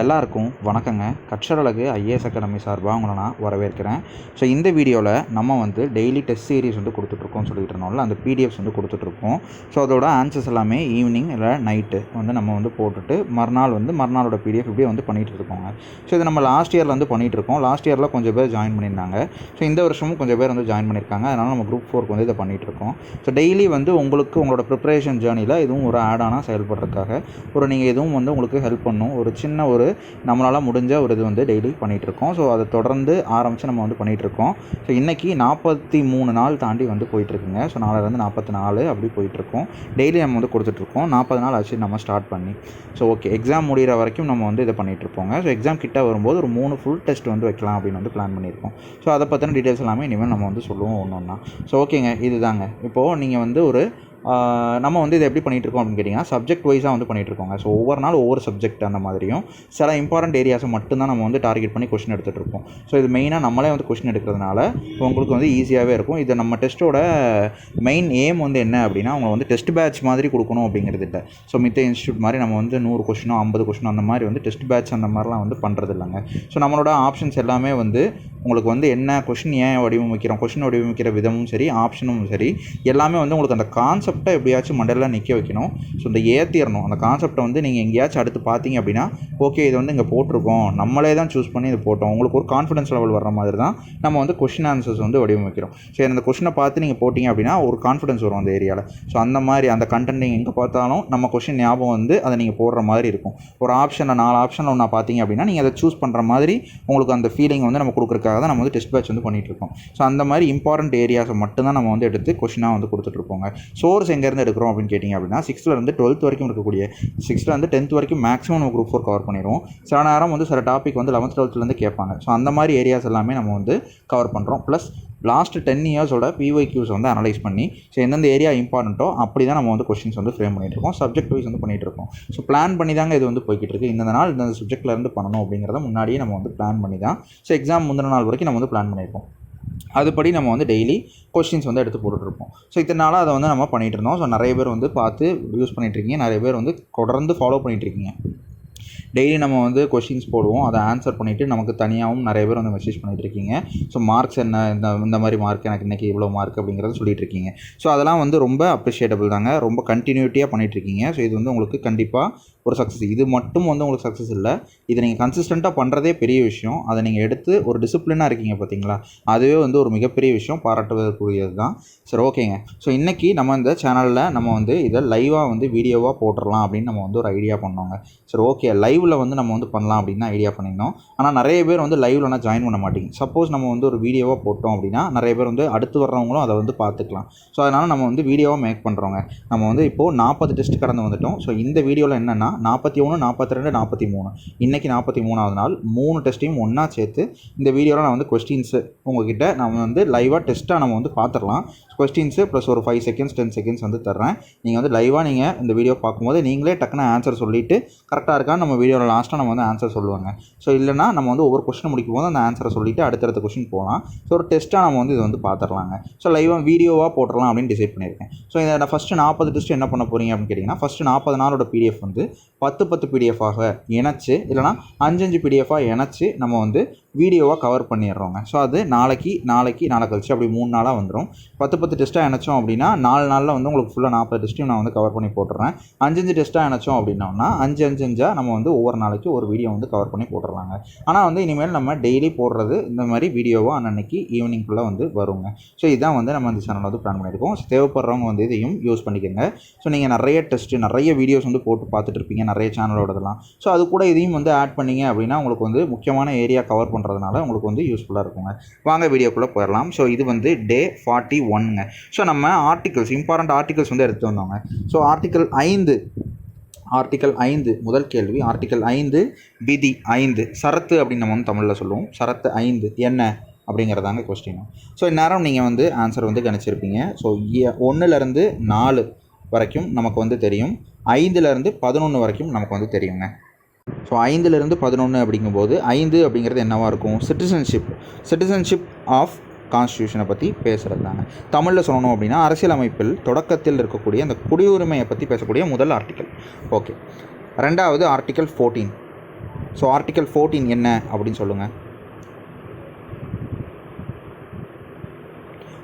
எல்லாருக்கும் வணக்கங்க. கற்றரழகு IAS academy சார்பாக உங்களை நான் வரவேற்கிறேன். ஸோ இந்த வீடியோவில் நம்ம வந்து டெய்லி டெஸ்ட் சீரிஸ் வந்து கொடுத்துட்ருக்கோம் சொல்லிட்டு இருந்தோம்ல அந்த பிடிஎஃப்ஸ் வந்து கொடுத்துட்ருக்கோம். ஸோ அதோட ஆன்சர்ஸ் எல்லாமே ஈவினிங் இல்லை நைட்டு வந்து நம்ம வந்து போட்டுட்டு மறுநாள் வந்து மறுநாளோட பிடிஎஃப் இப்படியே வந்து பண்ணிகிட்டு இருக்கோங்க ஸோ இது நம்ம லாஸ்ட் இயரில் வந்து பண்ணிகிட்டு இருக்கோம் லாஸ்ட் இயரில் கொஞ்சம் பேர் ஜாயின் பண்ணியிருந்தாங்க. ஸோ இந்த வருஷமும் கொஞ்சம் பேர் வந்து ஜாயின் பண்ணியிருக்காங்க. அதனால் நம்ம குரூப் ஃபோருக்கு வந்து இதை பண்ணிகிட்டு இருக்கோம் ஸோ டெய்லி வந்து உங்களுக்கு உங்களோட ப்ரிப்பரேஷன் ஜேர்னியில் இதுவும் ஒரு ஆடானாக செயல்படுறதுக்காக ஒரு நீங்கள் எதுவும் வந்து உங்களுக்கு ஹெல்ப் பண்ணும். ஒரு சின்ன ஒரு நம்மளால் முடிஞ்ச ஒரு இது வந்து டெய்லி பண்ணிகிட்ருக்கோம் ஸோ அதை தொடர்ந்து ஆரம்பித்து நம்ம வந்து பண்ணிகிட்ருக்கோம் ஸோ இன்றைக்கி நாற்பத்தி மூணு நாள் தாண்டி வந்து போயிட்டுருக்குங்க. ஸோ நாலுலேருந்து நாற்பத்தி நாலு அப்படி போயிட்டுருக்கோம். டெய்லி நம்ம வந்து கொடுத்துட்ருக்கோம் நாற்பது நாள் ஆச்சு நம்ம ஸ்டார்ட் பண்ணி. ஸோ ஓகே எக்ஸாம் முடிகிற வரைக்கும் நம்ம வந்து இதை பண்ணிகிட்ருப்போங்க ஸோ எக்ஸாம் கிட்ட வரும்போது ஒரு மூணு ஃபுல் டெஸ்ட் வந்து வைக்கலாம் அப்படின்னு வந்து பிளான் பண்ணியிருக்கோம். ஸோ அதை பற்றின டீட்டெயில்ஸ் எல்லாமே இனிமேல் நம்ம வந்து சொல்லுவோம் ஒன்று ஒன்றா ஸோ ஓகேங்க இதுதாங்க. இப்போது நீங்கள் வந்து ஒரு நம்ம வந்து இதை எப்படி பண்ணிட்டு இருக்கோம் அப்படின்னு கேட்டிங்கன்னா சப்ஜெக்ட் வைஸாக வந்து பண்ணிட்டு இருக்கோங்க. ஸோ ஒவ்வொரு நாள் ஒவ்வொரு சப்ஜெக்ட் அந்த மாதிரியும் சில இம்பார்ட்டன்ட் ஏரியாஸை மட்டும்தான் நம்ம வந்து டார்கெட் பண்ணி கொஷின் எடுத்துகிட்டு ஸோ இது மெயினாக நம்மளே வந்து கொஷின் எடுக்கிறதுனால உங்களுக்கு வந்து ஈஸியாகவே இருக்கும். இது நம்ம டெஸ்ட்டோட மெயின் எய்ம் வந்து என்ன அப்படின்னா அவங்க வந்து டெஸ்ட் பேட்ச் மாதிரி கொடுக்கணும் அப்படிங்கிறது இல்லை. ஸோ மித்த இன்ஸ்டியூட் மாதிரி நம்ம வந்து நூறு கொஷினோ ஐம்பது கொஷினோ அந்த மாதிரி வந்து டெஸ்ட் பேட்ச் அந்த மாதிரிலாம் வந்து பண்ணுறது இல்லைங்க. ஸோ நம்மளோட ஆப்ஷன்ஸ் எல்லாமே வந்து உங்களுக்கு வந்து என்ன கொஷின் ஏன் வடிவமைக்கிறோம் கொஷின் வடிவமைக்கிற விதமும் சரி ஆப்ஷனும் சரி எல்லாமே வந்து உங்களுக்கு அந்த கான்செப்ட் எப்படியாச்சும் மண்டலில் நிற்க வைக்கணும். ஸோ இந்த ஏற்றிடணும் அந்த கான்செப்டை வந்து நீங்கள் எங்கேயாச்சும் அடுத்து பார்த்தீங்க அப்படின்னா ஓகே இது வந்து இங்கே போட்டிருக்கோம். நம்மளே தான் சூஸ் பண்ணி இது போட்டோம். உங்களுக்கு ஒரு கான்ஃபிடன்ஸ் லெவல் வர மாதிரி தான் நம்ம வந்து கொஷின் ஆன்சர்ஸ் வந்து வடிவமைக்கிறோம். சரி அந்த கொஷினை பார்த்து நீங்கள் போட்டிங்க அப்படின்னா ஒரு கான்ஃபிடன்ஸ் வரும் அந்த ஏரியாவில் ஸோ அந்த மாதிரி அந்த கண்டென்ட் நீங்கள் எங்கே பார்த்தாலும் நம்ம கொஷின் ஞாபகம் வந்து அதை நீங்கள் போடுற மாதிரி இருக்கும். ஒரு ஆப்ஷனில் நாலு ஆப்ஷனில் ஒன்றா பார்த்தீங்க அப்படின்னா நீங்கள் அதை சூஸ் பண்ணுற மாதிரி உங்களுக்கு அந்த ஃபீலிங் வந்து நம்ம கொடுக்குறதுக்காக தான் நம்ம வந்து டெஸ்ட் பேட்ச் வந்து பண்ணிகிட்டு இருக்கோம். ஸோ அந்த மாதிரி இம்பார்ட்டன்ட் ஏரியாஸை மட்டும்தான் நம்ம வந்து எடுத்து கொஷினாக வந்து கொடுத்துட்ருப்போங்க சோர்ஸ் எங்கேருந்து எடுக்கிறோம் அப்படின்னு கேட்டிங்க அப்படின்னா சிக்ஸ்த்லேருந்து டுவெல்த் வரைக்கும் இருக்கக்கூடிய சிக்ஸ்த்துலேருந்து டென்த் வரைக்கும் மேக்ஸிமம் நம்ம குரூப் ஃபோர் கவர் பண்ணிடுவோம். சில நேரம் வந்து சில டாபிக் வந்து லெவன்த் டுவெல்த்லேருந்து கேட்பாங்க. ஸோ அந்த மாதிரி ஏரியாஸ் எல்லாமே நம்ம வந்து கவர் பண்ணுறோம் ப்ளஸ் லாஸ்ட் டென் இயர்ஸோட பிஒய்க்யூஸ் வந்து அனலைஸ் பண்ணி ஸோ எந்தெந்த ஏரியா இம்பார்ட்டண்ட்டோ அப்படி தான் நம்ம வந்து கொஸ்டின்ஸ் வந்து ஃப்ரேம் பண்ணிட்டு இருக்கோம். சப்ஜெக்ட் வைஸ் வந்து பண்ணிட்டு இருக்கோம். ஸோ பிளான் பண்ணி தாங்க இது வந்து போய்கிட்டு இருக்கு. இந்த நாள் இந்த சப்ஜெக்ட்லேருந்து பண்ணணும் அப்படிங்கிறத முன்னாடியே நம்ம வந்து பிளான் பண்ணி தான் ஸோ எக்ஸாம் முந்தின நாள் வரைக்கும் நம்ம வந்து பிளான் பண்ணியிருக்கோம் அதுபடி நம்ம வந்து டெய்லி கொஸ்டின்ஸ் வந்து எடுத்து போட்டுட்ருப்போம். ஸோ இத்தனை நாளாக அதை வந்து நம்ம பண்ணிகிட்டு இருந்தோம் ஸோ நிறைய பேர் வந்து பார்த்து யூஸ் பண்ணிகிட்ருக்கீங்க நிறைய பேர் வந்து தொடர்ந்து ஃபாலோ பண்ணிகிட்ருக்கீங்க டெய்லி நம்ம வந்து கொஷின்ஸ் போடுவோம். அதை ஆன்சர் பண்ணிவிட்டு நமக்கு தனியாகவும் நிறைய பேர் வந்து மெசேஜ் பண்ணிகிட்டு இருக்கீங்க. ஸோ மார்க்ஸ் என்ன இந்த இந்த மாதிரி மார்க் எனக்கு இன்றைக்கி இவ்வளோ மார்க் அப்படிங்கிறத சொல்லிட்டு இருக்கீங்க. ஸோ அதெல்லாம் வந்து ரொம்ப அப்ரிஷியேட்டபிள் தாங்க. ரொம்ப கண்டினியூட்டியாக பண்ணிகிட்ருக்கீங்க இருக்கீங்க. ஸோ இது வந்து உங்களுக்கு கண்டிப்பாக ஒரு சக்ஸஸ் இது மட்டும் வந்து உங்களுக்கு சக்ஸஸ் இல்லை. இதை நீங்கள் கன்சிஸ்டண்ட்டாக பண்ணுறதே பெரிய விஷயம். அதை நீங்கள் எடுத்து ஒரு டிசிப்ளினாக இருக்கீங்க பார்த்தீங்களா அதுவே வந்து ஒரு மிகப்பெரிய விஷயம். பாராட்டுவதற்குரியது தான். சரி ஓகேங்க ஸோ இன்றைக்கி நம்ம இந்த சேனலில் நம்ம வந்து இதை லைவாக வந்து வீடியோவாக போட்டுடலாம் அப்படின்னு நம்ம வந்து ஒரு ஐடியா பண்ணோங்க. சரி ஓகே லைவ் லைவில் வந்து நம்ம வந்து பண்ணலாம் அப்படின்னு ஐடியா பண்ணியிருந்தோம். ஆனால் நிறைய பேர் வந்து லைவ்லனா ஜாயின் பண்ண மாட்டேங்க. சப்போஸ் நம்ம வந்து ஒரு வீடியோவாக போட்டோம் அப்படின்னா நிறைய பேர் வந்து அடுத்து வர்றவங்களும் அதை வந்து பார்த்துக்கலாம். ஸோ அதனால் நம்ம வந்து வீடியோவாக மேக் பண்ணுறோங்க நம்ம வந்து இப்போது நாற்பது டெஸ்ட் கடந்து வந்துட்டோம். ஸோ இந்த வீடியோவில் என்னென்னா நாற்பத்தி ஒன்று நாற்பத்தி ரெண்டு நாற்பத்தி மூணு இன்றைக்கி நாற்பத்தி மூணாவது நாள். மூணு டெஸ்ட்டையும் ஒன்றா சேர்த்து இந்த வீடியோவில் நான் வந்து கொஸ்டின்ஸு உங்ககிட்ட நம்ம வந்து லைவாக டெஸ்ட்டாக நம்ம வந்து பார்த்துடலாம். கொஸ்டின்ஸு ப்ளஸ் ஒரு ஃபைவ் செகண்ட்ஸ் டென் செகண்ட்ஸ் வந்து தர்றேன். நீங்கள் வந்து லைவாக நீங்கள் இந்த வீடியோ பார்க்கும்போது நீங்களே டக்குன்னு ஆன்சர் சொல்லிவிட்டு கரெக்டாக இருக்கான்னு நம்ம வீடியோ வீடியோவில் லாஸ்ட்டாக நம்ம வந்து ஆன்சர் சொல்லுவாங்க. ஸோ இல்லைனா நம்ம வந்து ஒவ்வொரு கொஸ்டின் முடிக்கும் போது அந்த ஆன்சரை சொல்லிவிட்டு அடுத்தடுத்த கொஸ்டின் போகலாம் ஸோ ஒரு டெஸ்ட்டாக நம்ம வந்து இதை வந்து பார்த்துடலாங்க ஸோ லைவாக வீடியோவாக போட்டுடலாம் அப்படின்னு டிசைட் பண்ணியிருக்கேன். ஸோ இதை நான் ஃபஸ்ட்டு நாற்பது டெஸ்ட் என்ன பண்ண போகிறீங்க அப்படின்னு கேட்டிங்கன்னா ஃபஸ்ட்டு நாற்பது நாளோட பிடிஎஃப் வந்து பத்து பத்து பிடிஎஃபாக இணைச்சு இல்லைனா அஞ்சஞ்சு பிடிஎஃபாக இணைச்சு நம்ம வந்து வீடியோவாக கவர் பண்ணிடுறோங்க. ஸோ அது நாளைக்கு நாளைக்கு நாளை கழிச்சு அப்படி மூணு நாளாக வந்துடும் பத்து பத்து டெஸ்ட்டாக இணைச்சோம் அப்படின்னா நாலு நாளில் வந்து உங்களுக்கு ஃபுல்லாக நாற்பது டெஸ்ட்டையும் நான் வந்து கவர் பண்ணி போட்டுறேன். அஞ்சஞ்சு டெஸ்ட்டாக இணைச்சோம் அப்படின்னோம்னா அஞ்சு அஞ்சு அஞ்சாக நம்ம வந்து ஒவ்வொரு நாளைக்கு ஒரு வீடியோ வந்து கவர் பண்ணி போட்டுடலாங்க ஆனால் வந்து இனிமேல் நம்ம டெய்லி போடுறது இந்த மாதிரி வீடியோவாக அன்னன்னைக்கு ஈவினிங்குள்ளே வந்து வருங்க. ஸோ இதான் வந்து நம்ம இந்த சேனல் வந்து பிளான் பண்ணியிருக்கோம். ஸோ தேவைப்படுறவங்க வந்து இதையும் யூஸ் பண்ணிக்கோங்க. ஸோ நீங்கள் நிறைய டெஸ்ட்டு நிறைய வீடியோஸ் வந்து போட்டு பார்த்துட்டு இருப்பீங்க நிறைய சேனலோடதெல்லாம் ஸோ அது கூட இதையும் வந்து ஆட் பண்ணிங்க அப்படின்னா உங்களுக்கு வந்து முக்கியமான ஏரியா கவர் பண்ணுறதுனால உங்களுக்கு வந்து யூஸ்ஃபுல்லாக இருக்குங்க. வாங்க வீடியோக்குள்ளே போயிடலாம் ஸோ இது வந்து டே ஃபார்ட்டி ஒன்னுங்க ஸோ நம்ம ஆர்டிகல்ஸ் இம்பார்ட்டண்ட் ஆர்டிகல்ஸ் வந்து எடுத்து வந்தோங்க. ஸோ ஆர்டிகல் ஐந்து ஆர்டிக்கல் ஐந்து முதல் கேள்வி ஆர்டிக்கல் ஐந்து விதி ஐந்து. சரத்து அப்படின்னு நம்ம வந்து தமிழில் சொல்லுவோம். சரத்து ஐந்து என்ன அப்படிங்கிறதாங்க கொஸ்டின் ஸோ இந்நேரம் நீங்கள் வந்து ஆன்சர் வந்து கணிச்சிருப்பீங்க. ஸோ ஒன்றுலேருந்து நாலு வரைக்கும் நமக்கு வந்து தெரியும். ஐந்துலேருந்து பதினொன்று வரைக்கும் நமக்கு வந்து தெரியுங்க. ஸோ ஐந்துலேருந்து பதினொன்று அப்படிங்கும்போது ஐந்து அப்படிங்கிறது என்னவாக இருக்கும்? சிட்டிசன்ஷிப் சிட்டிசன்ஷிப் ஆஃப் கான்ஸ்டியூஷனை பற்றி பேசுகிறது தாங்க தமிழில் சொல்லணும் அப்படின்னா அரசியலமைப்பில் தொடக்கத்தில் இருக்கக்கூடிய அந்த குடியுரிமையை பற்றி பேசக்கூடிய முதல் ஆர்டிக்கல் ஓகே ரெண்டாவது article fourteen so article fourteen என்ன அப்படின்னு சொல்லுங்கள்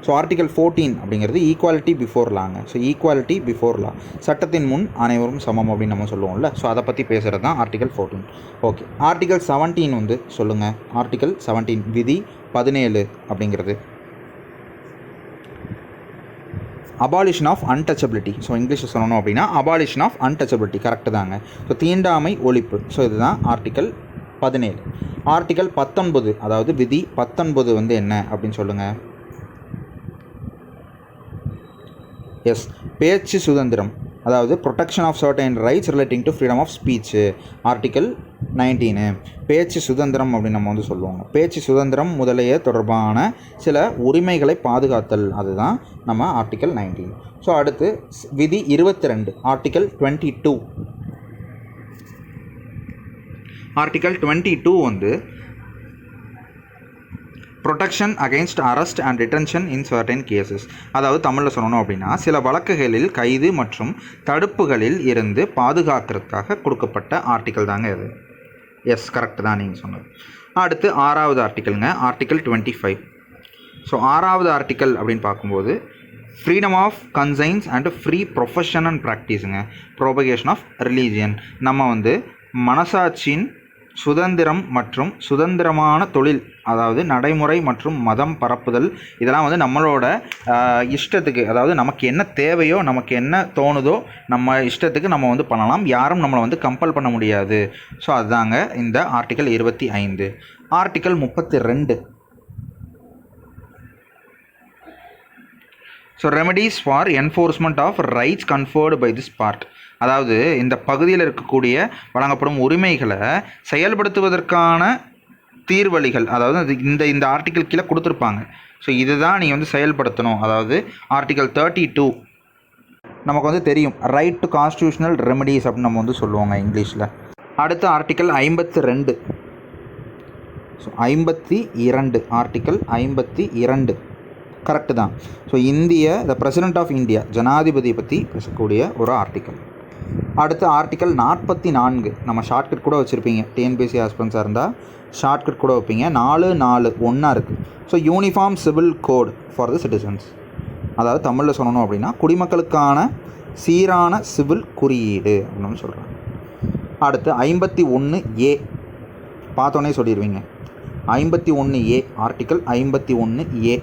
ஸோ ஆர்டிகல் ஃபோர்டீன் அப்படிங்கிறது ஈக்குவாலிட்டி பிஃபோர் லாங்க ஸோ ஈக்குவாலிட்டி பிஃபோர் லா சட்டத்தின் முன் அனைவரும் சமம் அப்படின்னு நம்ம சொல்லுவோம்ல. ஸோ அதை பற்றி பேசுகிறது தான் article fourteen okay article seventeen வந்து சொல்லுங்கள் ஆர்டிகல் செவன்டீன் விதி பதினேழு அப்படிங்கிறது. அபாலிஷன் ஆஃப் அன்டச்சபிலிட்டி ஸோ இங்கிலீஷில் சொல்லணும் அப்படின்னா அபாலிஷன் ஆஃப் அன்டச்சபிலிட்டி கரெக்டு தாங்க. ஸோ தீண்டாமை ஒழிப்பு. ஸோ இதுதான் ஆர்டிக்கல் பதினேழு. ஆர்டிக்கல் பத்தொன்பது அதாவது விதி பத்தொன்பது வந்து என்ன அப்படின்னு சொல்லுங்கள் எஸ் பேச்சு சுதந்திரம் அதாவது protection of certain rights relating to freedom of speech article nineteen. பேச்சு சுதந்திரம் அப்படின்னு நம்ம வந்து சொல்லுவாங்க. பேச்சு சுதந்திரம் முதலிய தொடர்பான சில உரிமைகளை பாதுகாத்தல். அதுதான் நம்ம ஆர்டிக்கல் நைன்டீன் ஸோ அடுத்து விதி இருபத்தி ரெண்டு article twenty two article twenty two வந்து protection against arrest and detention in certain cases அதாவது தமிழில் சொல்லணும் அப்படின்னா சில வழக்குகளில் கைது மற்றும் தடுப்புகளில் இருந்து பாதுகாக்கிறதுக்காக கொடுக்கப்பட்ட ஆர்டிக்கல் தாங்க இது. எஸ் கரெக்ட் தான் நீங்கள் சொன்னது. அடுத்து ஆறாவது ஆர்டிக்கலுங்க ஆர்டிக்கல் டுவெண்ட்டி ஃபைவ் ஸோ ஆறாவது ஆர்டிக்கல் அப்படின்னு பார்க்கும்போது freedom of conscience and free profession and ப்ராக்டிஸுங்க propagation of religion நம்ம வந்து மனசாட்சியின் சுதந்திரம் மற்றும் சுதந்திரமான தொழில் அதாவது நடைமுறை மற்றும் மதம் பரப்புதல் இதெல்லாம் வந்து நம்மளோட இஷ்டத்துக்கு அதாவது நமக்கு என்ன தேவையோ நமக்கு என்ன தோணுதோ நம்ம இஷ்டத்துக்கு நம்ம வந்து பண்ணலாம். யாரும் நம்மளை வந்து கம்பல் பண்ண முடியாது. ஸோ அதுதாங்க இந்த ஆர்டிக்கல் இருபத்தி ஐந்து. ஆர்டிக்கல் முப்பத்தி ரெண்டு. So remedies for enforcement of rights conferred by this part அதாவது இந்த பகுதியில் இருக்கக்கூடிய வழங்கப்படும் உரிமைகளை செயல்படுத்துவதற்கான தீர்வழிகள் அதாவது இந்த இந்த ஆர்டிக்கல் கீழே கொடுத்துருப்பாங்க. ஸோ இதுதான் நீங்கள் வந்து செயல்படுத்தணும். அதாவது ஆர்டிக்கல் தேர்ட்டி டூ நமக்கு வந்து தெரியும். ரைட் டு கான்ஸ்டியூஷனல் ரெமடிஸ் அப்படின்னு நம்ம வந்து சொல்லுவாங்க இங்கிலீஷில். அடுத்த ஆர்டிக்கல் ஐம்பத்து ரெண்டு. ஸோ ஐம்பத்தி இரண்டு ஆர்டிக்கல் ஐம்பத்தி இரண்டு. கரெக்டு தான். ஸோ இந்திய த பிரசிடென்ட் ஆஃப் இந்தியா ஜனாதிபதியை பற்றி பேசக்கூடிய ஒரு ஆர்டிக்கல் அடுத்து ஆர்டிக்கல் நாற்பத்தி நான்கு. நம்ம ஷார்ட்கட் கூட வச்சுருப்பீங்க. டிஎன்பிசி ஆஸ்பென்ஸாக இருந்தால் ஷார்ட்கட் கூட வைப்பீங்க. நாலு நாலு ஒன்றா இருக்குது so uniform civil code for the citizens அதாவது தமிழில் சொல்லணும் அப்படின்னா குடிமக்களுக்கான சீரான சிவில் குறியீடு அப்படின்னு சொல்கிறாங்க அடுத்து ஐம்பத்தி ஒன்று ஏ பார்த்தோன்னே சொல்லிடுவீங்க. ஐம்பத்தி ஒன்று ஏ ஆர்டிக்கல் ஐம்பத்தி ஒன்று ஏ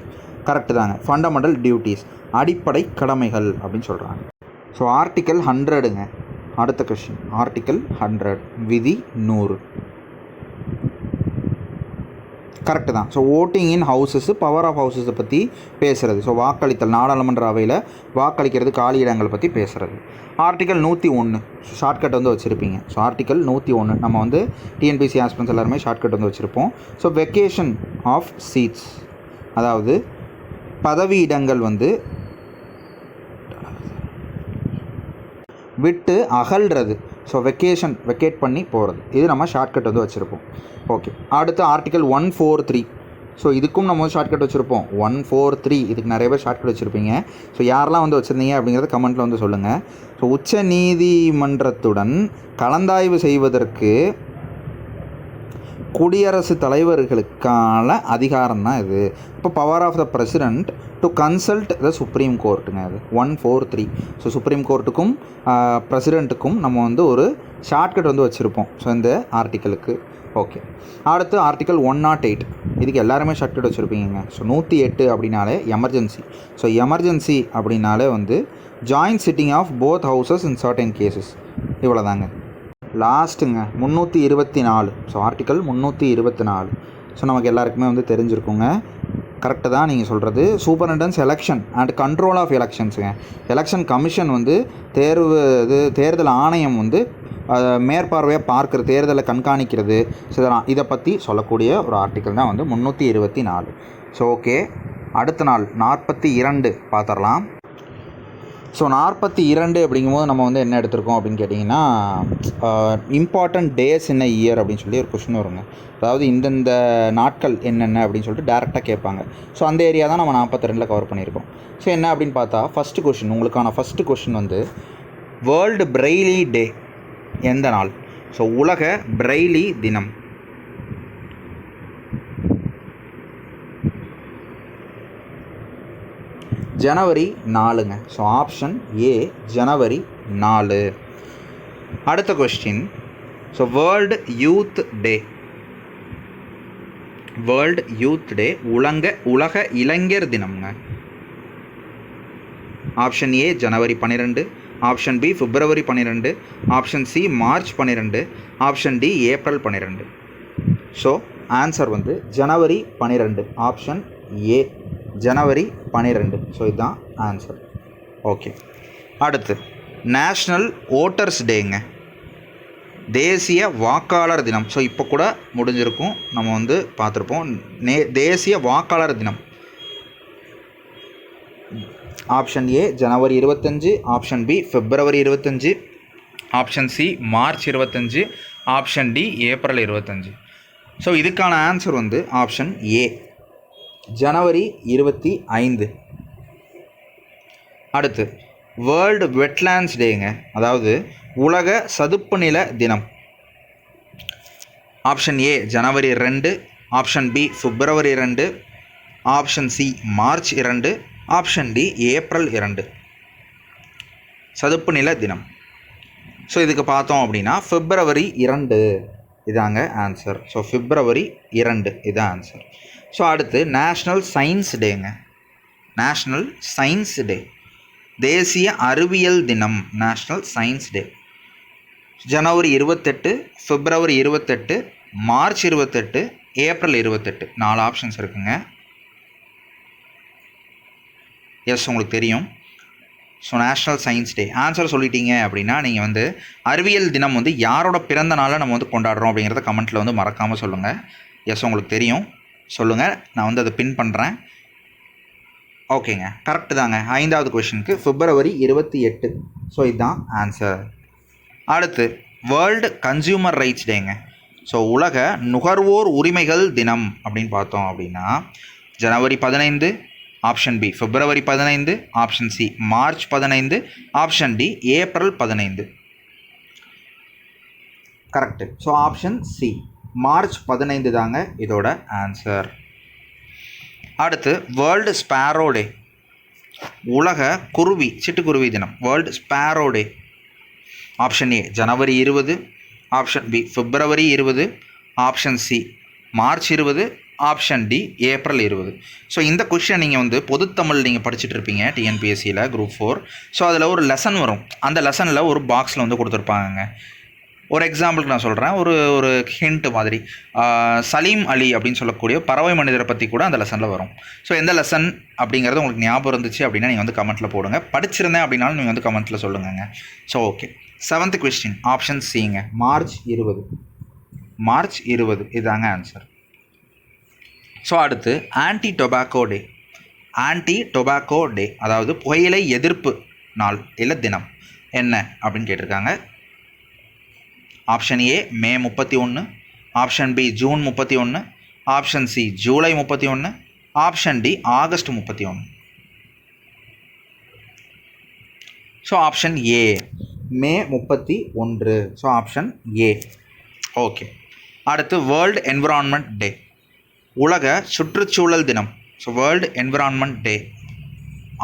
கரெக்டு தாங்க. ஃபண்டமெண்டல் டியூட்டிஸ் அடிப்படை கடமைகள் அப்படின்னு சொல்கிறாங்க ஸோ ஆர்டிக்கல் ஹண்ட்ரடுங்க அடுத்த கொஷின் ஆர்டிக்கல் ஹண்ட்ரட் விதி நூறு. கரெக்டு தான். So voting in houses power of ஹவுசஸை பற்றி பேசுகிறது ஸோ வாக்களித்தல் நாடாளுமன்ற அவையில் வாக்களிக்கிறது காலி இடங்களை பற்றி பேசுகிறது ஆர்டிக்கல் நூற்றி ஒன்று ஷார்ட்கட் வந்து வச்சுருப்பீங்க. ஸோ ஆர்டிக்கல் நூற்றி ஒன்று நம்ம வந்து டிஎன்பிசி ஆஸ்பென்ஸ் எல்லாருமே ஷார்ட்கட் வந்து வச்சுருப்போம். ஸோ வெக்கேஷன் ஆஃப் சீட்ஸ் அதாவது பதவியிடங்கள் வந்து விட்டு அகல்றது. ஸோ வெக்கேஷன் வெக்கேட் பண்ணி போகிறது இது நம்ம ஷார்ட்கட் வந்து வச்சுருப்போம். ஓகே அடுத்து article one four three so இதுக்கும் நம்ம ஷார்ட்கட் வச்சுருப்போம். ஒன் ஃபோர் த்ரீ இதுக்கு நிறைய பேர் ஷார்ட்கட் வச்சுருப்பீங்க. ஸோ யாரெல்லாம் வந்து வச்சுருந்தீங்க அப்படிங்கிறத கமெண்ட்டில் வந்து சொல்லுங்கள் ஸோ உச்ச நீதிமன்றத்துடன் கலந்தாய்வு செய்வதற்கு குடியரசுத் தலைவர்களுக்கான அதிகாரம் தான் இது. இப்போ power of the president to consult the supreme கோர்ட்டுங்க அது one four three so supreme கோர்ட்டுக்கும் பிரசிடெண்ட்டுக்கும் நம்ம வந்து ஒரு ஷார்ட்கட் வந்து வச்சுருப்போம். ஸோ இந்த ஆர்டிக்கலுக்கு ஓகே அடுத்து ஆர்டிக்கல் ஒன் நாட் எயிட் இதுக்கு எல்லாருமே ஷார்ட்கட் வச்சுருப்பீங்க ஸோ நூற்றி எட்டு அப்படின்னாலே எமர்ஜென்சி ஸோ எமர்ஜென்சி அப்படின்னாலே வந்து joint sitting of both houses in certain cases இவ்வளோதாங்க லாஸ்ட்டுங்க முந்நூற்றி இருபத்தி நாலு. ஸோ ஆர்டிக்கல் முந்நூற்றி இருபத்தி நாலு. ஸோ நமக்கு எல்லாருக்குமே வந்து தெரிஞ்சிருக்குங்க. கரெக்டு தான் நீங்கள் சொல்கிறது superintendence election and control of எலெக்ஷன்ஸுங்க election commission வந்து தேர்வு இது தேர்தல் ஆணையம் வந்து மேற்பார்வையாக பார்க்குற தேர்தலை கண்காணிக்கிறது. ஸோ இதெல்லாம் இதை பற்றி சொல்லக்கூடிய ஒரு ஆர்டிக்கல் தான் வந்து முந்நூற்றி இருபத்தி நாலு. ஸோ ஓகே அடுத்த நாள் நாற்பத்தி இரண்டு. பார்த்துடலாம். ஸோ நாற்பத்தி இரண்டு அப்படிங்கும்போது நம்ம வந்து என்ன எடுத்திருக்கோம் அப்படின்னு கேட்டிங்கன்னா இம்பார்ட்டண்ட் டேஸ் என்ன இயர் அப்படின்னு சொல்லி ஒரு கொஷின் வருங்க. அதாவது இந்தந்த நாட்கள் என்னென்ன அப்படின்னு சொல்லிட்டு டேரெக்டாக கேட்பாங்க. ஸோ அந்த ஏரியா தான் நம்ம நாற்பத்தி ரெண்டில் கவர் பண்ணியிருக்கோம். ஸோ என்ன அப்படின்னு பார்த்தா ஃபஸ்ட்டு கொஷின் உங்களுக்கான ஃபஸ்ட்டு கொஷின் வந்து வேர்ல்டு பிரெய்லி டே எந்த நாள்? ஸோ உலக பிரெய்லி தினம். ஜனவரி நாலுங்க. ஸோ ஆப்ஷன் ஏ ஜனவரி நாலு. அடுத்த question so world youth day world youth day உலங்க உலக இளைஞர் தினம்ங்க. ஆப்ஷன் ஏ ஜனவரி பன்னிரெண்டு ஆப்ஷன் பி பிப்ரவரி பன்னிரெண்டு ஆப்ஷன் சி மார்ச் பன்னிரெண்டு ஆப்ஷன் டி ஏப்ரல் பன்னிரெண்டு ஸோ ஆன்சர் வந்து ஜனவரி பன்னிரெண்டு ஆப்ஷன் ஏ ஜனவரி பன்னிரெண்டு ஸோ இதுதான் ஆன்சர் ஓகே அடுத்து நேஷ்னல் ஓட்டர்ஸ் டேங்க தேசிய வாக்காளர் தினம். ஸோ இப்போ கூட முடிஞ்சிருக்கும். நம்ம வந்து பார்த்துருப்போம். நே தேசிய வாக்காளர் தினம். ஆப்ஷன் ஏ ஜனவரி இருபத்தஞ்சு. ஆப்ஷன் பி பிப்ரவரி இருபத்தஞ்சு. ஆப்ஷன் சி மார்ச் இருபத்தஞ்சு. ஆப்ஷன் டி ஏப்ரல் இருபத்தஞ்சு. ஸோ இதுக்கான ஆன்சர் வந்து ஆப்ஷன் ஏ ஜனவரி இருபத்தி ஐந்து. அடுத்து வேர்ல்டு வெட்லேண்ட்ஸ் டேங்க அதாவது உலக சதுப்பு நில தினம். ஆப்ஷன் ஏ ஜனவரி ரெண்டு. ஆப்ஷன் பி பிப்ரவரி ரெண்டு. ஆப்ஷன் சி மார்ச் இரண்டு. ஆப்ஷன் டி ஏப்ரல் இரண்டு. சதுப்பு நில தினம். ஸோ இதுக்கு பார்த்தோம் அப்படின்னா பிப்ரவரி இரண்டு. இதாங்க ஆன்சர் ஸோ பிப்ரவரி இரண்டு இதான் ஆன்சர் ஸோ அடுத்து நேஷ்னல் சயின்ஸ் டேங்க நேஷ்னல் சயின்ஸ் டே தேசிய அறிவியல் தினம் நேஷ்னல் சயின்ஸ் டே ஜனவரி இருபத்தெட்டு பிப்ரவரி இருபத்தெட்டு மார்ச் இருபத்தெட்டு ஏப்ரல் இருபத்தெட்டு. நாலு ஆப்ஷன்ஸ் இருக்குங்க. எஸ் உங்களுக்கு தெரியும். So national science day answer சொல்லிட்டீங்க அப்படின்னா நீங்கள் வந்து அறிவியல் தினம் வந்து யாரோட பிறந்த நாளை நம்ம வந்து கொண்டாடுறோம் அப்படிங்கிறத கமெண்ட்டில் வந்து மறக்காமல் சொல்லுங்கள் எஸ் உங்களுக்கு தெரியும். சொல்லுங்கள் நான் வந்து அதை பின் பண்ணுறேன் ஓகேங்க கரெக்டு தாங்க. ஐந்தாவது கொஷனுக்கு பிப்ரவரி இருபத்தி எட்டு. ஸோ இதுதான் ஆன்சர் அடுத்து வேர்ல்டு கன்சியூமர் ரைட்ஸ் டேங்க ஸோ உலக நுகர்வோர் உரிமைகள் தினம் அப்படின்னு பார்த்தோம் அப்படின்னா ஜனவரி பதினைந்து ஆப்ஷன் பி பிப்ரவரி பதினைந்து ஆப்ஷன் சி மார்ச் பதினைந்து ஆப்ஷன் டி ஏப்ரல் பதினைந்து. கரெக்டு ஸோ ஆப்ஷன் சி மார்ச் பதினைந்து தாங்க இதோட ஆன்சர் அடுத்து வேர்ல்டு ஸ்பேரோ டே உலக குருவி சிட்டுக்குருவி தினம். World sparrow day option A ஜனவரி இருபது. ஆப்ஷன் பி பிப்ரவரி இருபது. ஆப்ஷன் சி மார்ச் இருபது. ஆப்ஷன் டி ஏப்ரல் இருபது. ஸோ இந்த கொஷினை நீங்கள் வந்து பொதுத்தமிழ் நீங்கள் படிச்சுட்டு இருப்பீங்க டிஎன்பிஎஸ்சியில் குரூப் ஃபோர் ஸோ அதில் ஒரு லெசன் வரும். அந்த லெசனில் ஒரு பாக்ஸில் வந்து கொடுத்துருப்பாங்க ஒரு எக்ஸாம்பிளுக்கு நான் சொல்கிறேன் ஒரு ஒரு ஹிண்ட் மாதிரி. சலீம் அலி அப்படின்னு சொல்லக்கூடிய பறவை மனிதரை பற்றி கூட அந்த லெசனில் வரும். ஸோ எந்த லெசன் அப்படிங்கிறது உங்களுக்கு ஞாபகம் இருந்துச்சு அப்படின்னா நீங்கள் வந்து கமெண்ட்டில் போடுங்க. படிச்சிருந்தேன் அப்படின்னாலும் நீங்கள் வந்து கமெண்ட்டில் சொல்லுங்கங்க. So okay seventh question option சிங்க மார்ச் இருபது. மார்ச் இருபது. இதாங்க ஆன்சர் ஸோ அடுத்து anti tobacco day anti tobacco day அதாவது புகையிலை எதிர்ப்பு நாள் இல்லை தினம். என்ன அப்படின்னு கேட்டிருக்காங்க? ஆப்ஷன் ஏ மே முப்பத்தி ஒன்று ஆப்ஷன் பி ஜூன் முப்பத்தி ஒன்று ஆப்ஷன் சி ஜூலை முப்பத்தி ஒன்று ஆப்ஷன் டி ஆகஸ்ட் முப்பத்தி ஒன்று ஸோ ஆப்ஷன் ஏ மே முப்பத்தி ஒன்று. ஸோ ஆப்ஷன் ஏ ஓகே அடுத்து வேர்ல்டு என்விரான்மெண்ட் டே உலக சுற்றுச்சூழல் தினம். So world environment day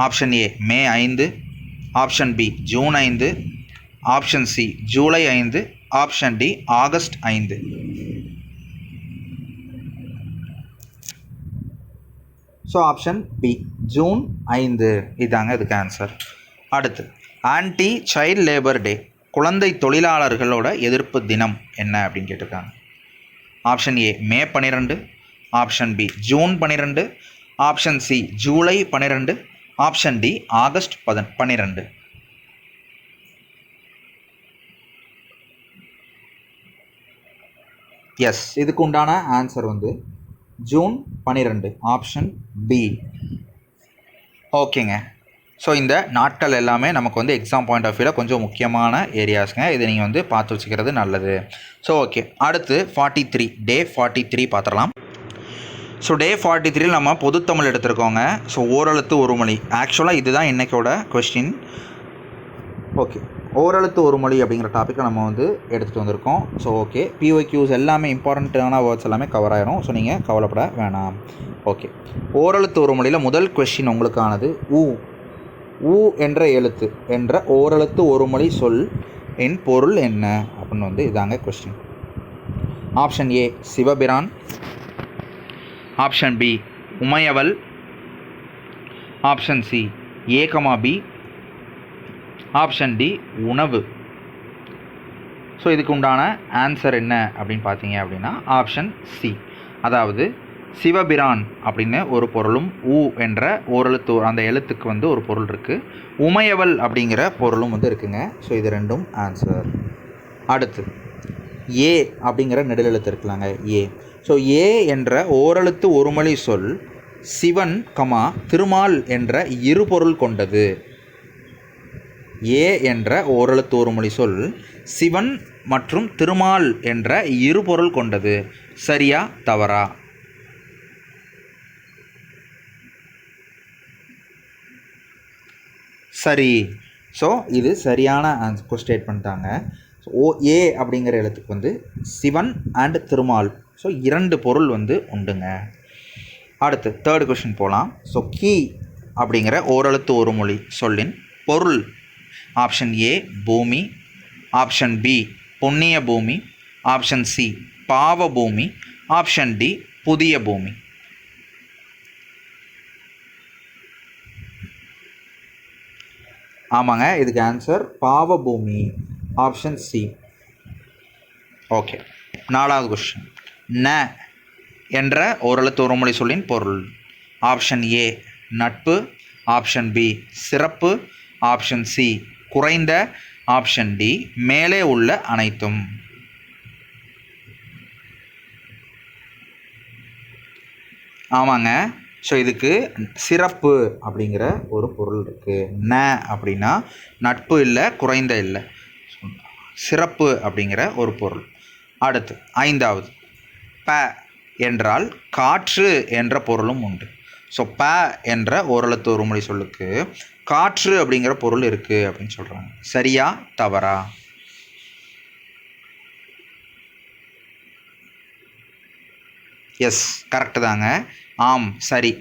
option A மே ஐந்து. ஆப்ஷன் பி ஜூன் ஐந்து. ஆப்ஷன் சி ஜூலை ஐந்து. ஆப்ஷன் டி ஆகஸ்ட் ஐந்து. ஸோ ஆப்ஷன் பி ஜூன் ஐந்து. இதாங்க இதுக்கு ஆன்சர் அடுத்து ஆன்டி சைல்ட் லேபர் டே குழந்தை தொழிலாளர்களோட எதிர்ப்பு தினம் என்ன அப்படின்னு கேட்டிருக்காங்க. ஆப்ஷன் ஏ மே பன்னிரெண்டு. ஆப்ஷன் பி ஜூன் பன்னிரெண்டு ஆப்ஷன் சி ஜூலை பன்னிரெண்டு ஆப்ஷன் டி ஆகஸ்ட் பதன் பன்னிரெண்டு எஸ் இதுக்கு உண்டான ஆன்சர் வந்து ஜூன் பன்னிரெண்டு ஆப்ஷன் பி ஓகேங்க ஸோ இந்த நாட்கள் எல்லாமே நமக்கு வந்து எக்ஸாம் பாயிண்ட் ஆஃப் வியூவில் கொஞ்சம் முக்கியமான ஏரியாஸ்ங்க இதை நீங்கள் வந்து பார்த்து வச்சுக்கிறது நல்லது. ஸோ ஓகே அடுத்து forty three day forty three பார்த்துடலாம். ஸோ டே ஃபார்ட்டி த்ரீல நம்ம பொதுத்தமிழ் எடுத்திருக்கோங்க. ஸோ ஓரெழுத்து ஒரு மொழி. ஆக்சுவலாக இதுதான் இன்றைக்கோட கொஸ்டின் ஓகே ஓரெழுத்து ஒரு மொழி அப்படிங்கிற டாப்பிக்கை நம்ம வந்து எடுத்துகிட்டு வந்திருக்கோம். ஸோ ஓகே பிஓக்யூஸ் எல்லாமே இம்பார்ட்டண்ட்டான வேர்ட்ஸ் எல்லாமே கவர் ஆயிரும். ஸோ நீங்கள் கவலைப்பட வேணாம். ஓகே ஓரெழுத்து ஒரு மொழியில் முதல் கொஷின் உங்களுக்கானது ஊ. ஊ என்ற எழுத்து என்ற ஓரெழுத்து ஒரு மொழி சொல் என் பொருள் என்ன? அப்படின்னு வந்து இதாங்க கொஸ்டின் ஆப்ஷன் ஏ சிவபிரான். Option B உமையவல் option C A comma B. Option D உணவு. ஸோ இதுக்கு உண்டான ஆன்சர் என்ன அப்படின்னு பார்த்தீங்க அப்படின்னா ஆப்ஷன் சி அதாவது சிவபிரான் அப்படின்னு ஒரு பொருளும் ஊ என்ற ஓரெழுத்து அந்த எழுத்துக்கு வந்து ஒரு பொருள் இருக்குது உமையவல் அப்படிங்கிற பொருளும் வந்து இருக்குங்க. ஸோ இது ரெண்டும் ஆன்சர் அடுத்து ஏ அப்படிங்கிற நெடுலெழுத்து இருக்கலாங்க ஏ. ஸோ ஏ என்ற ஓரெழுத்து ஒருமொழி சொல் சிவன் கமா திருமால் என்ற இரு பொருள் கொண்டது. ஏ என்ற ஓரெழுத்து ஒரு மொழி சொல் சிவன் மற்றும் திருமால் என்ற இரு பொருள் கொண்டது. சரியா தவறா? சரி. ஸோ இது சரியான ஸ்டேட்மெண்ட் தாங்க. ஓ ஏ அப்படிங்கிற எழுத்துக்கு வந்து சிவன் அண்ட் திருமால். ஸோ இரண்டு பொருள் வந்து உண்டுங்க. அடுத்து தேர்ட் கொஷின் போகலாம் ஸோ கீ அப்படிங்கிற ஓரெழுத்து ஒரு மொழி சொல்லின். பொருள் ஆப்ஷன் ஏ பூமி. ஆப்ஷன் பி புண்ணிய பூமி. ஆப்ஷன் சி பாவ பூமி. ஆப்ஷன் டி புதிய பூமி. ஆமாங்க இதுக்கு ஆன்சர் பாவ பூமி. ஆப்ஷன் சி ஓகே நாலாவது கொஸ்டின் ந என்ற ஓரெழுத்து ஒருமொழி சொல்லின் பொருள். ஆப்ஷன் ஏ நட்பு. ஆப்ஷன் பி சிறப்பு. ஆப்ஷன் சி குறைந்த. ஆப்ஷன் டி மேலே உள்ள அனைத்தும். ஆமாங்க. ஸோ இதுக்கு சிறப்பு அப்படிங்கிற ஒரு பொருள் இருக்குது ந அப்படின்னா நட்பு இல்லை குறைந்த இல்லை. சிறப்பு அப்படிங்கிற ஒரு பொருள். அடுத்து ஐந்தாவது. ப என்றால் காற்று என்ற பொருளும் உண்டு. ஸோ ப என்ற ஓரளத்து ஒருமொழி சொல்லுக்கு காற்று அப்படிங்கிற பொருள் இருக்குது அப்படின்னு சொல்கிறாங்க சரியா? தவறா? எஸ் கரெக்டு தாங்க. ஆம் சரி.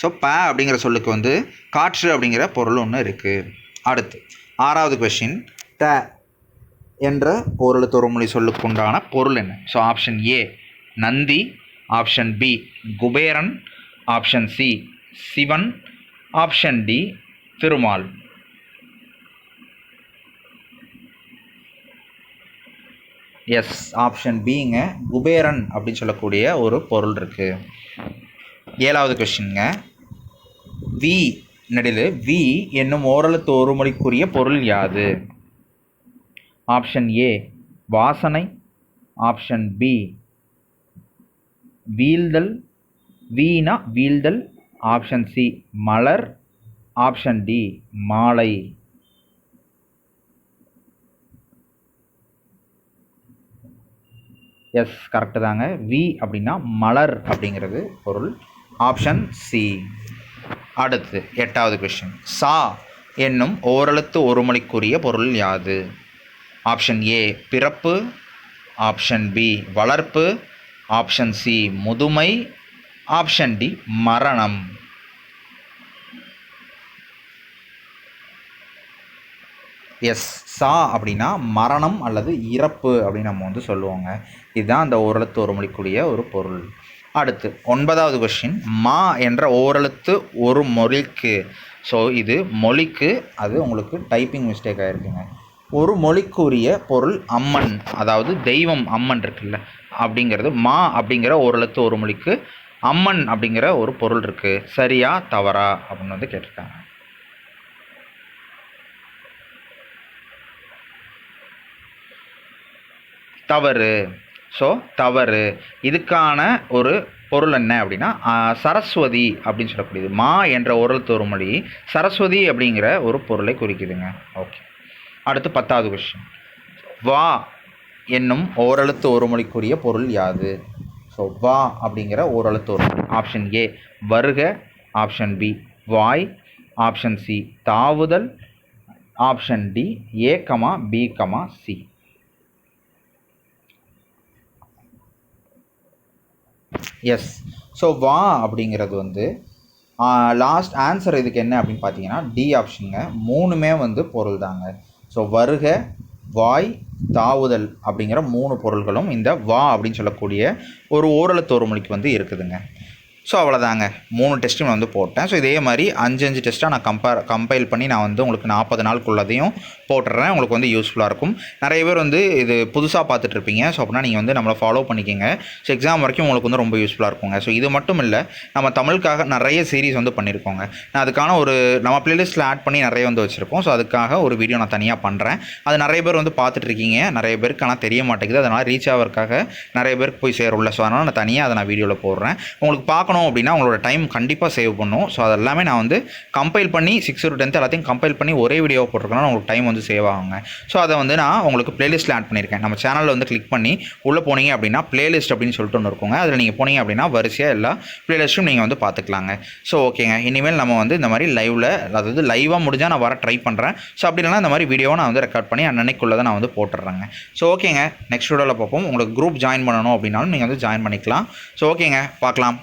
ஸோ ப அப்படிங்கிற சொல்லுக்கு வந்து காற்று அப்படிங்கிற பொருள் ஒன்று இருக்குது அடுத்து ஆறாவது கொஷின் த என்ற ஓரெழுத்து ஒரு மொழி சொல்லுக்கு உண்டான பொருள் என்ன? So option A Nandi option B Kuberan option C Sivan option D Thirumal. Yes option பிங்க குபேரன் அப்படின்னு சொல்லக்கூடிய ஒரு பொருள் இருக்குது ஏழாவது கொஷின்ங்க வி நடில் வி என்னும் ஓரளத்து ஒரு மொழிக்குரிய பொருள் யாது? ஆப்ஷன் ஏ வாசனை. ஆப்ஷன் பி வீழ்தல் வீணா வீழ்தல் ஆப்ஷன் சி மலர் ஆப்ஷன் டி மாலை. எஸ் கரெக்டு தாங்க. வி அப்படின்னா மலர் அப்படிங்கிறது பொருள். ஆப்ஷன் சி அடுத்து எட்டாவது கொஷின் சா என்னும் ஓரெழுத்து ஒரு மொழிக்குரிய பொருள் யாது? ஆப்ஷன் ஏ பிறப்பு. ஆப்ஷன் பி வளர்ப்பு. ஆப்ஷன் சி முதுமை. ஆப்ஷன் டி மரணம். எஸ் சா அப்படின்னா மரணம் அல்லது இறப்பு அப்படின்னு நம்ம வந்து சொல்லுவோங்க. இதுதான் அந்த ஓரெழுத்து ஒரு மொழிக்குரிய ஒரு பொருள். அடுத்து ஒன்பதாவது கொஷின் மா என்ற ஓரெழுத்து ஒரு மொழிக்கு. ஸோ இது மொழிக்கு அது உங்களுக்கு டைப்பிங் மிஸ்டேக் ஆகிருக்குங்க ஒரு மொழிக்குரிய பொருள் அம்மன் அதாவது தெய்வம் அம்மன் இருக்குல்ல அப்படிங்கிறது மா அப்படிங்கிற ஒரு எழுத்து ஒரு மொழிக்கு அம்மன் அப்படிங்கிற ஒரு பொருள் இருக்குது சரியா தவறா அப்படின்னு வந்து கேட்டிருக்காங்க. தவறு. ஸோ தவறு. இதுக்கான ஒரு பொருள் என்ன அப்படின்னா சரஸ்வதி அப்படின்னு சொல்லக்கூடியது. மா என்ற ஓரெழுத்து ஒரு மொழி சரஸ்வதி அப்படிங்கிற ஒரு பொருளை குறிக்குதுங்க. ஓகே அடுத்து பத்தாவது கொஷின் வா என்னும் ஓரெழுத்து ஒரு மொழிக்குரிய பொருள் யாது? ஸோ வா அப்படிங்கிற ஓரெழுத்து ஒரு ஆப்ஷன் ஏ வருக. ஆப்ஷன் பி வாய். Option C தாவுதல். Option D A comma B comma C yes so வா அப்படிங்கிறது வந்து லாஸ்ட் ஆன்சர் இதுக்கு என்ன அப்படின்னு பார்த்தீங்கன்னா டி ஆப்ஷனுங்க மூணுமே வந்து பொருள் தாங்க ஸோ வருக வாய் தாவுதல் அப்படிங்கிற மூணு பொருள்களும் இந்த வா அப்படின்னு சொல்லக்கூடிய ஒரு ஓரளத்து ஒரு மொழிக்கு வந்து இருக்குதுங்க. ஸோ அவ்வளோதாங்க மூணு டெஸ்ட்டும் நான் வந்து போட்டேன். ஸோ இதே மாதிரி அஞ்சு அஞ்சு டெஸ்ட்டாக நான் கம்பேர் கம்பைல் பண்ணி நான் வந்து உங்களுக்கு நாற்பது நாளுக்குள்ளதையும் போட்டுடுறேன் உங்களுக்கு வந்து யூஸ்ஃபுல்லாக இருக்கும். நிறைய பேர் வந்து இது புதுசாக பார்த்துட்ருப்பீங்க. ஸோ அப்படின்னா நீங்கள் வந்து நம்மளை ஃபாலோ பண்ணிக்கோங்க. ஸோ எக்ஸாம் வரைக்கும் உங்களுக்கு வந்து ரொம்ப யூஸ்ஃபுல்லாக இருக்குங்க. ஸோ இது மட்டும் இல்லை நம்ம தமிழுக்காக நிறைய சீரிஸ் வந்து பண்ணியிருக்கோங்க நான் அதுக்கான ஒரு நம்ம ப்ளேலிஸ்ட்டில் ஆட் பண்ணி நிறைய வந்து வச்சுருக்கோம் ஸோ அதுக்காக ஒரு வீடியோ நான் தனியாக பண்ணுறேன் அது நிறைய பேர் வந்து பார்த்துட்ருக்கீங்க. நிறைய பேருக்கு ஆனால் தெரிய மாட்டேங்குது. அதனால் ரீச் ஆகிறதுக்காக நிறைய பேருக்கு போய் சேரும்ல. ஸோ அதனால் நான் தனியாக அதை நான் வீடியோவில் போடுறேன். உங்களுக்கு பார்க்கணும் அப்படின்னா உங்களோட டைம் கண்டிப்பாக சேவ் பண்ணும். ஸோ அதெல்லாமே நான் வந்து கம்பைல் பண்ணி சிக்ஸ் டு டென்த் எல்லாத்தையும் கம்பைல் பண்ணி ஒரே வீடியோ போட்டிருக்கேன்னா உங்களுக்கு டைம் வந்து சேவ் ஆகுங்க. ஸோ அதை வந்து நான் உங்களுக்கு பிளேலிஸ்ட்டில் ஆட் பண்ணியிருக்கேன் நம்ம சேனலில் வந்து கிளிக் பண்ணி உள்ளே போனீங்க அப்படின்னா பிளேலிஸ்ட் அப்படின்னு சொல்லிட்டு ஒன்று இருக்குங்க. அதில் நீங்கள் போனீங்க அப்படின்னா வரிசையாக எல்லா பிளேலிஸ்ட்டும் நீங்கள் வந்து பார்த்துக்கலாங்க ஸோ ஓகேங்க இனிமேல் நம்ம வந்து இந்த மாதிரி லைவில் அதாவது லைவாக முடிஞ்சால் நான் வர ட்ரை பண்ணுறேன் ஸோ அப்படி இல்லைனா இந்த மாதிரி வீடியோவை நான் வந்து ரெக்கார்ட் பண்ணி அன்னன்னைக்குள்ளதை நான் வந்து போட்டுடுறேங்க ஸோ ஓகேங்க நெக்ஸ்ட் வீடியோவில் பார்ப்போம். உங்களுக்கு குரூப் ஜாயின் பண்ணணும் அப்படின்னாலும் நீங்கள் வந்து ஜாயின் பண்ணிக்கலாம். ஸோ ஓகேங்க பார்க்கலாம்.